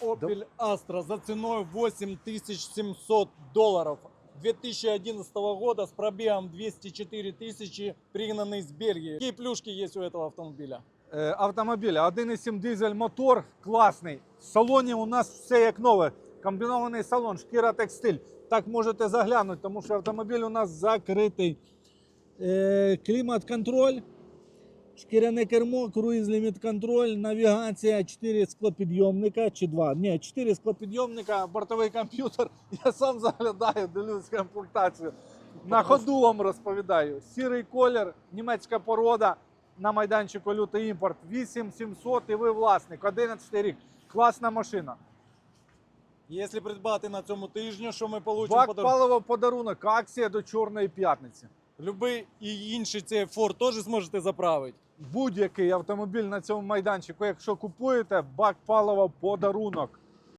Opel Astra за ценой 8700 долларов. 2011 года с пробегом 204 тысячи, пригнанный с Бельгии. Какие плюшки есть у этого автомобиля? Е, Автомобіля 1,7 дизель мотор класний. В салоні у нас все як нове. Комбінований салон, шкіра текстиль. Так можете заглянути, тому що автомобіль у нас закритий. Е, клімат-контроль, шкіряне кермо, круїз ліміт контроль, навігація, 4 склопідйомника чи 2. Ні, 4 склопідйомника, бортовий комп'ютер. Я сам заглядаю, дивлюсь комплектацію. На ходу вам розповідаю. Сірий колір, німецька порода. На майданчику лютий імпорт 8700 і ви власник, 11 рік. Класна машина. Если придбати на цьому тижні, що ми получимо Бак паливо подарунок, акція до Чорної п'ятниці. Любий і інший цей Ford теж зможете заправити. Будь-який автомобіль на цьому майданчику, якщо купуєте, бак палива подарунок.